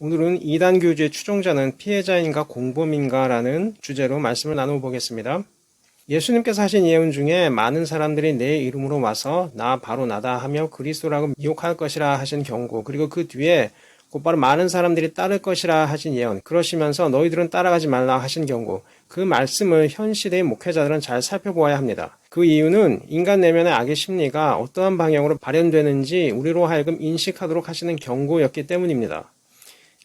오늘은 이단 교주의 추종자는 피해자인가 공범인가라는 주제로 말씀을 나눠보겠습니다. 예수님께서 하신 예언 중에 많은 사람들이 내 이름으로 와서 나 바로 나다 하며 그리스도라고 미혹할 것이라 하신 경고 그리고 그 뒤에 곧바로 많은 사람들이 따를 것이라 하신 예언 그러시면서 너희들은 따라가지 말라 하신 경고 그 말씀을 현 시대의 목회자들은 잘 살펴보아야 합니다. 그 이유는 인간 내면의 악의 심리가 어떠한 방향으로 발현되는지 우리로 하여금 인식하도록 하시는 경고였기 때문입니다.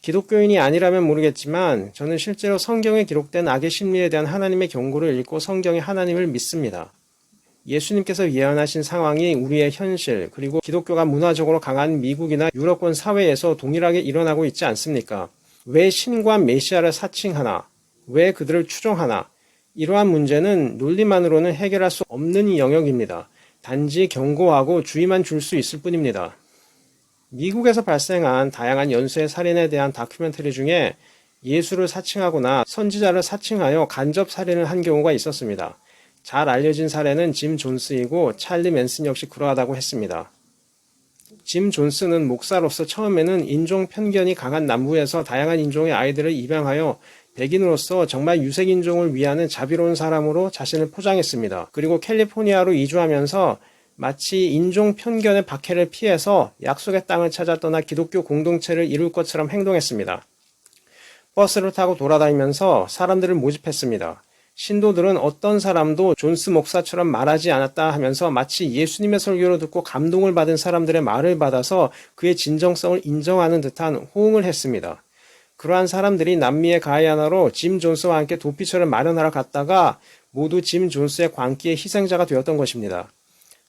기독교인이 아니라면 모르겠지만 저는 실제로 성경에 기록된 악의 심리에 대한 하나님의 경고를 읽고 성경의 하나님을 믿습니다. 예수님께서 예언하신 상황이 우리의 현실 그리고 기독교가 문화적으로 강한 미국이나 유럽권 사회에서 동일하게 일어나고 있지 않습니까? 왜 신과 메시아를 사칭하나? 왜 그들을 추종하나? 이러한 문제는 논리만으로는 해결할 수 없는 영역입니다. 단지 경고하고 주의만 줄 수 있을 뿐입니다. 미국에서 발생한 다양한 연쇄 살인에 대한 다큐멘터리 중에 예수를 사칭하거나 선지자를 사칭하여 간접 살인을 한 경우가 있었습니다. 잘 알려진 사례는 짐 존스이고 찰리 맨슨 역시 그러하다고 했습니다. 짐 존스는 목사로서 처음에는 인종 편견이 강한 남부에서 다양한 인종의 아이들을 입양하여 백인으로서 정말 유색인종을 위하는 자비로운 사람으로 자신을 포장했습니다. 그리고 캘리포니아로 이주하면서 마치 인종 편견의 박해를 피해서 약속의 땅을 찾아 떠나 기독교 공동체를 이룰 것처럼 행동했습니다. 버스를 타고 돌아다니면서 사람들을 모집했습니다. 신도들은 어떤 사람도 존스 목사처럼 말하지 않았다 하면서 마치 예수님의 설교를 듣고 감동을 받은 사람들의 말을 받아서 그의 진정성을 인정하는 듯한 호응을 했습니다. 그러한 사람들이 남미의 가이아나로 짐 존스와 함께 도피처를 마련하러 갔다가 모두 짐 존스의 광기의 희생자가 되었던 것입니다.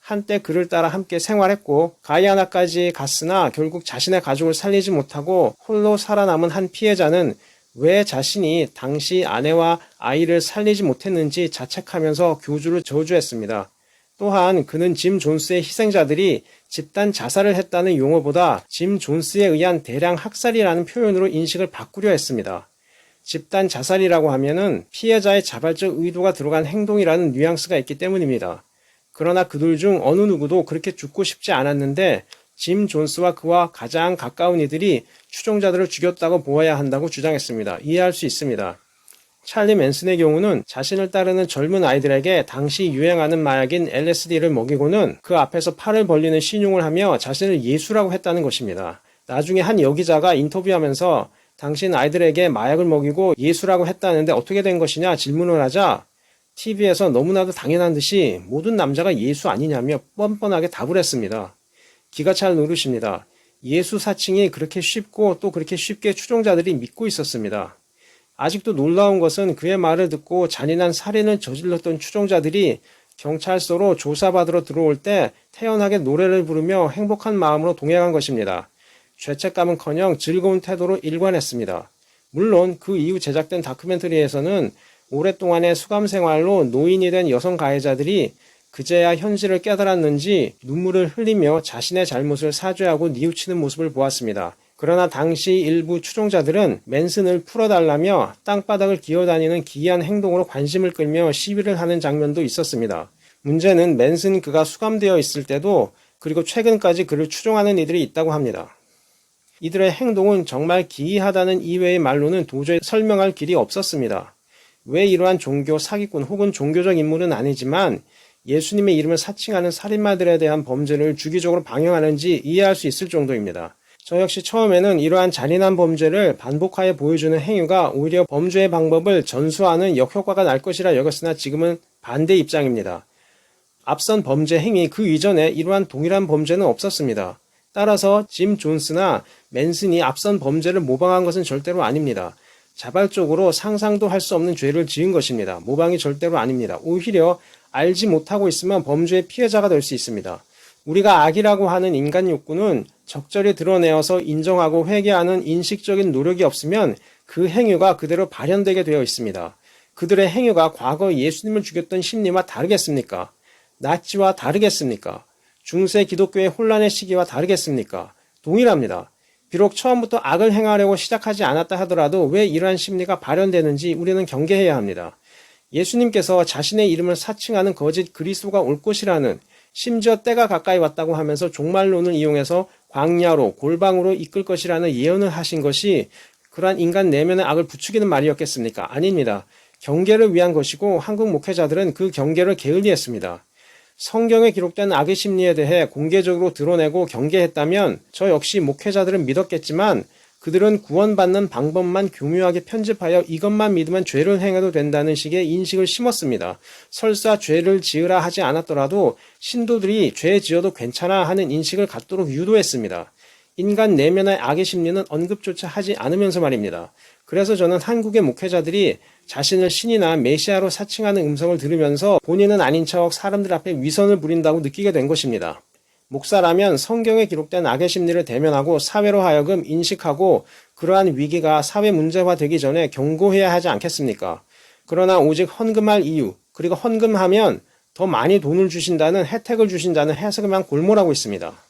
한때 그를 따라 함께 생활했고 가이아나까지 갔으나 결국 자신의 가족을 살리지 못하고 홀로 살아남은 한 피해자는 왜 자신이 당시 아내와 아이를 살리지 못했는지 자책하면서 교주를 저주했습니다. 또한 그는 짐 존스의 희생자들이 집단 자살을 했다는 용어보다 짐 존스에 의한 대량 학살이라는 표현으로 인식을 바꾸려 했습니다. 집단 자살이라고 하면은 피해자의 자발적 의도가 들어간 행동이라는 뉘앙스가 있기 때문입니다. 그러나 그들 중 어느 누구도 그렇게 죽고 싶지 않았는데 짐 존스와 그와 가장 가까운 이들이 추종자들을 죽였다고 보아야 한다고 주장했습니다. 이해할 수 있습니다. 찰리 맨슨의 경우는 자신을 따르는 젊은 아이들에게 당시 유행하는 마약인 LSD를 먹이고는 그 앞에서 팔을 벌리는 신용을 하며 자신을 예수라고 했다는 것입니다. 나중에 한 여기자가 인터뷰하면서 당신 아이들에게 마약을 먹이고 예수라고 했다는데 어떻게 된 것이냐 질문을 하자 TV에서 너무나도 당연한 듯이 모든 남자가 예수 아니냐며 뻔뻔하게 답을 했습니다. 기가 찰 노릇입니다. 예수 사칭이 그렇게 쉽고 또 그렇게 쉽게 추종자들이 믿고 있었습니다. 아직도 놀라운 것은 그의 말을 듣고 잔인한 살인을 저질렀던 추종자들이 경찰서로 조사받으러 들어올 때 태연하게 노래를 부르며 행복한 마음으로 동행한 것입니다. 죄책감은커녕 즐거운 태도로 일관했습니다. 물론 그 이후 제작된 다큐멘터리에서는 오랫동안의 수감 생활로 노인이 된 여성 가해자들이 그제야 현실을 깨달았는지 눈물을 흘리며 자신의 잘못을 사죄하고 뉘우치는 모습을 보았습니다. 그러나 당시 일부 추종자들은 맨슨을 풀어달라며 땅바닥을 기어다니는 기이한 행동으로 관심을 끌며 시위를 하는 장면도 있었습니다. 문제는 맨슨 그가 수감되어 있을 때도 그리고 최근까지 그를 추종하는 이들이 있다고 합니다. 이들의 행동은 정말 기이하다는 이외의 말로는 도저히 설명할 길이 없었습니다. 왜 이러한 종교 사기꾼 혹은 종교적 인물은 아니지만 예수님의 이름을 사칭하는 살인마들에 대한 범죄를 주기적으로 방영하는지 이해할 수 있을 정도입니다. 저 역시 처음에는 이러한 잔인한 범죄를 반복하여 보여주는 행위가 오히려 범죄의 방법을 전수하는 역효과가 날 것이라 여겼으나 지금은 반대 입장입니다. 앞선 범죄 행위 그 이전에 이러한 동일한 범죄는 없었습니다. 따라서 짐 존스나 맨슨이 앞선 범죄를 모방한 것은 절대로 아닙니다. 자발적으로 상상도 할 수 없는 죄를 지은 것입니다. 모방이 절대로 아닙니다. 오히려 알지 못하고 있으면 범죄의 피해자가 될 수 있습니다. 우리가 악이라고 하는 인간 욕구는 적절히 드러내어서 인정하고 회개하는 인식적인 노력이 없으면 그 행위가 그대로 발현되게 되어 있습니다. 그들의 행위가 과거 예수님을 죽였던 심리와 다르겠습니까? 나치와 다르겠습니까? 중세 기독교의 혼란의 시기와 다르겠습니까? 동일합니다. 비록 처음부터 악을 행하려고 시작하지 않았다 하더라도 왜 이러한 심리가 발현되는지 우리는 경계해야 합니다. 예수님께서 자신의 이름을 사칭하는 거짓 그리스도가 올 것이라는 심지어 때가 가까이 왔다고 하면서 종말론을 이용해서 광야로 골방으로 이끌 것이라는 예언을 하신 것이 그러한 인간 내면의 악을 부추기는 말이었겠습니까? 아닙니다. 경계를 위한 것이고 한국 목회자들은 그 경계를 게을리했습니다. 성경에 기록된 악의 심리에 대해 공개적으로 드러내고 경계했다면 저 역시 목회자들은 믿었겠지만 그들은 구원받는 방법만 교묘하게 편집하여 이것만 믿으면 죄를 행해도 된다는 식의 인식을 심었습니다. 설사 죄를 지으라 하지 않았더라도 신도들이 죄 지어도 괜찮아 하는 인식을 갖도록 유도했습니다. 인간 내면의 악의 심리는 언급조차 하지 않으면서 말입니다. 그래서 저는 한국의 목회자들이 자신을 신이나 메시아로 사칭하는 음성을 들으면서 본인은 아닌 척 사람들 앞에 위선을 부린다고 느끼게 된 것입니다. 목사라면 성경에 기록된 악의 심리를 대면하고 사회로 하여금 인식하고 그러한 위기가 사회 문제화 되기 전에 경고해야 하지 않겠습니까? 그러나 오직 헌금할 이유, 그리고 헌금하면 더 많이 돈을 주신다는 혜택을 주신다는 해석에만 골몰하고 있습니다.